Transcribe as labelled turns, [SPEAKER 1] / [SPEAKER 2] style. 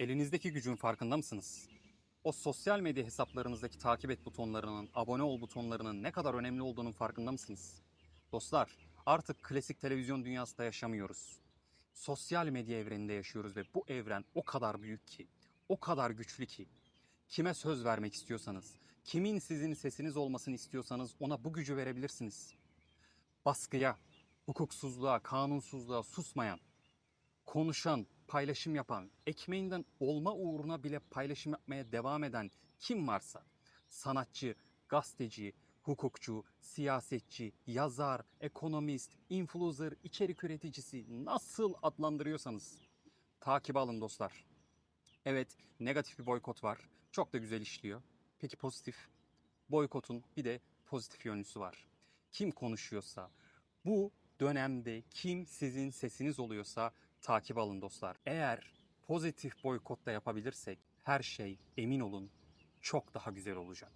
[SPEAKER 1] Elinizdeki gücün farkında mısınız? O sosyal medya hesaplarınızdaki takip et butonlarının, abone ol butonlarının ne kadar önemli olduğunun farkında mısınız? Dostlar, artık klasik televizyon dünyasında yaşamıyoruz. Sosyal medya evreninde yaşıyoruz ve bu evren o kadar büyük ki, o kadar güçlü ki. Kime söz vermek istiyorsanız, kimin sizin sesiniz olmasını istiyorsanız ona bu gücü verebilirsiniz. Baskıya, hukuksuzluğa, kanunsuzluğa susmayan, konuşan, paylaşım yapan, ekmeğinden olma uğruna bile paylaşım yapmaya devam eden kim varsa, sanatçı, gazeteci, hukukçu, siyasetçi, yazar, ekonomist, influencer, içerik üreticisi nasıl adlandırıyorsanız takip alın dostlar. Evet, negatif bir boykot var. Çok da güzel işliyor. Peki pozitif? Boykotun bir de pozitif yönlüsü var. Kim konuşuyorsa, bu dönemde kim sizin sesiniz oluyorsa takip alın dostlar. Eğer pozitif boykot da yapabilirsek her şey emin olun çok daha güzel olacak.